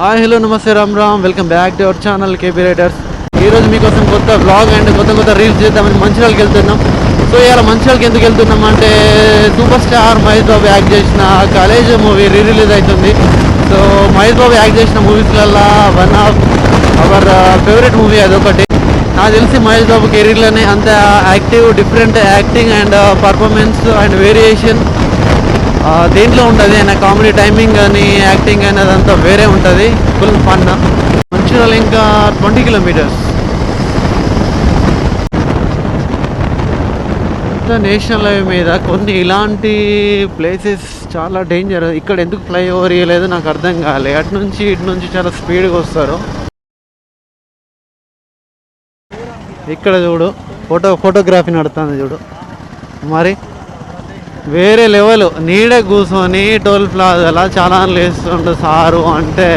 Hi hello నమస్తే Ram Ram. Welcome back to our channel KB riders ఈరోజు మీకోసం కొత్త బ్లాగ్ అండ్ కొత్త కొత్త రీల్స్ చేద్దామని మంచిర్యాలకి వెళ్తున్నాం. సో ఇలా మంచిర్యాలకి ఎందుకు వెళ్తున్నాం అంటే super star Mahesh Babu act చేసిన కాలేజ్ మూవీ రీ రిలీజ్ అవుతుంది. సో మహేష్ బాబు యాక్ట్ చేసిన మూవీస్లల్లా one of our favourite movie అదొకటి నాకు తెలిసి మహేష్ బాబు కెరీర్లోనే అంత active different acting and performance and variation దేంట్లో ఉంటుంది ఆయన కామెడీ టైమింగ్ కానీ యాక్టింగ్ కానీ అదంతా వేరే ఉంటుంది. ఫుల్ ఫన్ మంచిర్యాల ఇంకా ట్వంటీ కిలోమీటర్స్ నేషనల్ హైవే మీద కొన్ని ఇలాంటి ప్లేసెస్ చాలా డేంజర్ ఇక్కడ ఎందుకు ఫ్లైఓవర్ ఇవ్వలేదు నాకు అర్థం కాలే. అటు నుంచి ఇటు నుంచి చాలా స్పీడ్గా వస్తారు. ఇక్కడ చూడు ఫోటో ఫోటోగ్రఫీ నడుతుంది చూడు. మరి వేరే లెవెల్. నీడ కూర్చొని టోల్ ప్లాజాలో చాలా లేస్తుండు సారు అంటే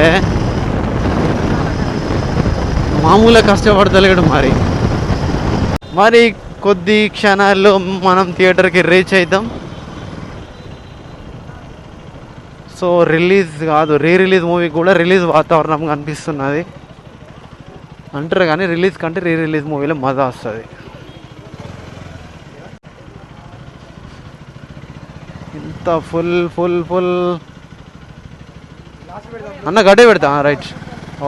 మామూలుగా కష్టపడతలేడు మరి. మరి కొద్ది క్షణాల్లో మనం థియేటర్కి రీచ్ అవుతాం సో రిలీజ్ కాదు రీ రిలీజ్ మూవీ కూడా రిలీజ్ వాతావరణం కనిపిస్తున్నది అంటారు కానీ రిలీజ్ కంటే రీ రిలీజ్ మూవీలో మజా వస్తుంది. అంత ఫుల్ ఫుల్ ఫుల్. అన్న గడ్డే పెడతా. రైట్.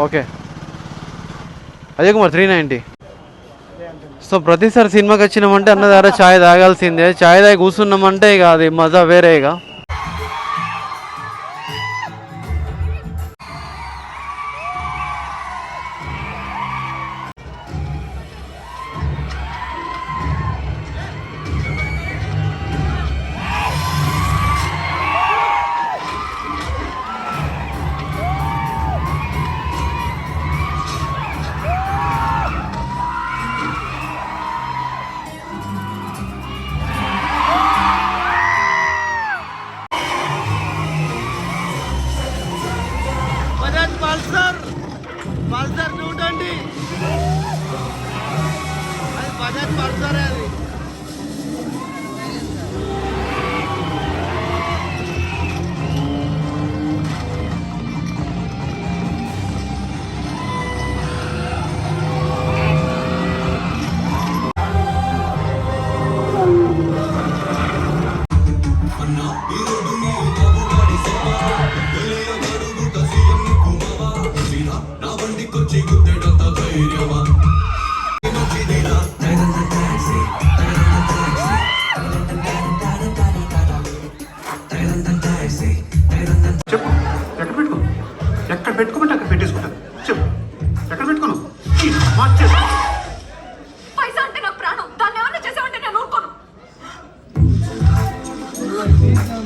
ఓకే. అదే కుమార్ త్రీ నైంటీ సో ప్రతిసారి సినిమాకి వచ్చినామంటే అన్న దగ్గర ఛాయ్ తాగాల్సిందే. ఛాయ్ తాగి కూర్చున్నామంటే ఇక అది మజా వేరే ఇక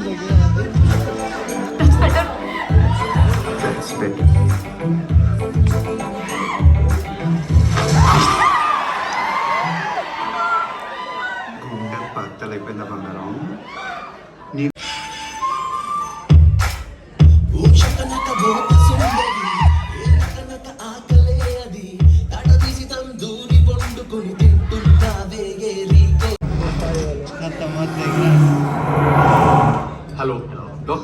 வந்து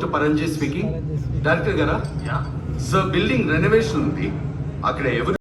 Dr. Paranjay speaking. Director Gara? Yeah. So building renovation ఉంది అక్కడ ఎవరు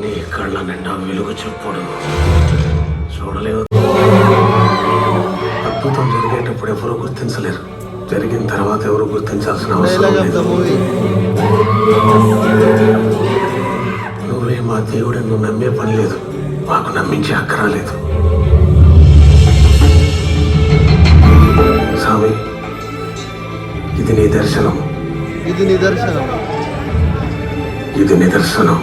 నీ కళ్ళ నిండా వెలుగు చెప్పుడు. చూడలేదు. అద్భుతం జరిగేటప్పుడు ఎవరు గుర్తించలేరు. జరిగిన తర్వాత ఎవరు గుర్తించాల్సిన అవసరం లేదు. నువ్వే మా దేవుడిని నువ్వు నమ్మే పని లేదు. మాకు నమ్మించే అక్కరా లేదు. స్వామి ఇది నీ దర్శనం. ఇది నిదర్శనం ఇది నిదర్శనం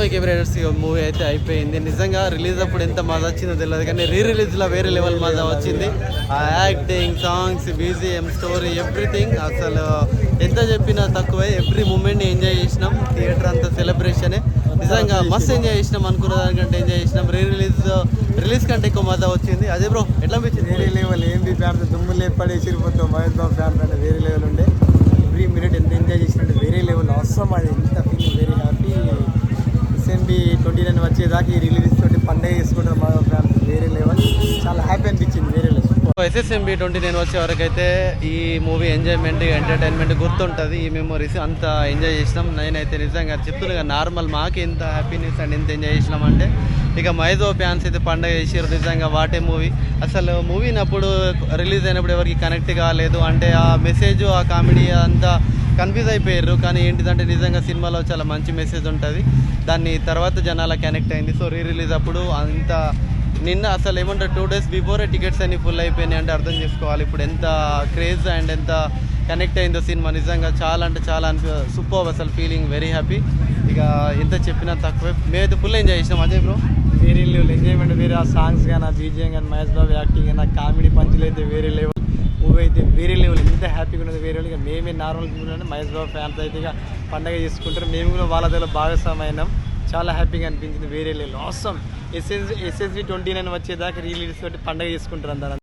మై కెమెరాడర్స్ మూవీ అయితే అయిపోయింది. నిజంగా రిలీజ్ అప్పుడు ఎంత మజా వచ్చిందో తెలియదు కానీ రీ రిలీజ్లో వేరే లెవెల్ మజా వచ్చింది. ఆ acting songs BGM story everything అసలు ఎంత చెప్పినా తక్కువే. ఎవ్రీ మూమెంట్ని ఎంజాయ్ చేసినాం. థియేటర్ అంతా సెలబ్రేషనే నిజంగా మస్తు ఎంజాయ్ చేసినాం అనుకున్న దానికంటే ఎంజాయ్ చేసినాం. రీ రిలీజ్ రిలీజ్ కంటే ఎక్కువ మజా వచ్చింది. అదే బ్రో ఎట్లా అనిపించింది? వేరే లెవెల్ ఏంది ఫ్యాన్స్ దుమ్ము లేపడేసి మొత్తం మహేష్ బాబు ఫ్యాన్స్ అంటే వేరే లెవెల్ ఉండే. ఎవ్రీ మినిట్ ఎంత ఎంజాయ్ చేసినట్టు వేరే లెవెల్ అవసరం అది. ఎంత ఫీలింగ్ వేరే ఎస్ఎన్బి ట్వంటీ నైన్ వచ్చేదాకా ఈ రిలీజ్ తోటి పండగ చేసుకుంటారు మా ఫ్యాన్స్ వేరే లెవెల్ చాలా హ్యాపీ అనిపించింది వేరే లెవెల్ ఎస్ఎస్ఎంబి ట్వంటీ నైన్ వచ్చే వరకు అయితే ఈ మూవీ ఎంజాయ్మెంట్ ఎంటర్టైన్మెంట్ గుర్తుంటుంది. ఈ మెమొరీస్ అంత ఎంజాయ్ చేసినాం. నేనైతే నిజంగా చెప్తున్నా నార్మల్ మాకు ఎంత హ్యాపీనెస్ అండ్ ఎంత ఎంజాయ్ చేసినాం అంటే ఇక మైదో ఫ్యాన్స్ అయితే పండగ చేసారు నిజంగా వాటే మూవీ అసలు మూవీ అప్పుడు రిలీజ్ అయినప్పుడు ఎవరికి కనెక్ట్ కాలేదు. అంటే ఆ మెసేజ్ ఆ కామెడీ అంతా కన్ఫ్యూజ్ అయిపోయారు. కానీ ఏంటిదంటే నిజంగా సినిమాలో చాలా మంచి మెసేజ్ ఉంటుంది. దాన్ని తర్వాత జనాల కనెక్ట్ అయింది. సో రీ రిలీజ్ అప్పుడు అంత నిన్న అసలు ఏమంటారు టూ డేస్ బిఫోరే టికెట్స్ అన్ని ఫుల్ అయిపోయినాయి అంటే అర్థం చేసుకోవాలి. ఇప్పుడు ఎంత క్రేజ్ అండ్ ఎంత కనెక్ట్ అయిందో సినిమా. నిజంగా చాలా అంటే చాలా అనిపి సూపర్ అసలు ఫీలింగ్ వెరీ హ్యాపీ ఇక ఎంత చెప్పినా తక్కువే. మేమైతే ఫుల్ ఎంజాయ్ చేసినాం. అదే బ్రో వేరే లెవెల్ ఎంజాయ్మెంట్ వేరే ఆ సాంగ్స్ కానీ ఆ బీజిఎం కానీ మహేష్ బాబు యాక్టింగ్ కానీ ఆ కామెడీ పంచులు అయితే వేరే లెవెల్ మూవీ అయితే వేరే లెవెల్ ఎంత హ్యాపీగా ఉన్నది వేరే లెవెల్. ఇక మేమే నార్మల్ పీపుల్ అంటే మహేష్ బాబు ఫ్యాన్స్ అయితే ఇక పండగ చేసుకుంటారు. మేము కూడా వాళ్ళ దగ్గర భాగస్వామైనాం చాలా హ్యాపీగా అనిపించింది వేరే లెవెల్. అవసరం ఎస్ఎస్ ఎస్ఎస్వి ట్వంటీ నైన్ వచ్చేదాకా రిలీజ్ తోటి పండగ చేసుకుంటారు అందరూ.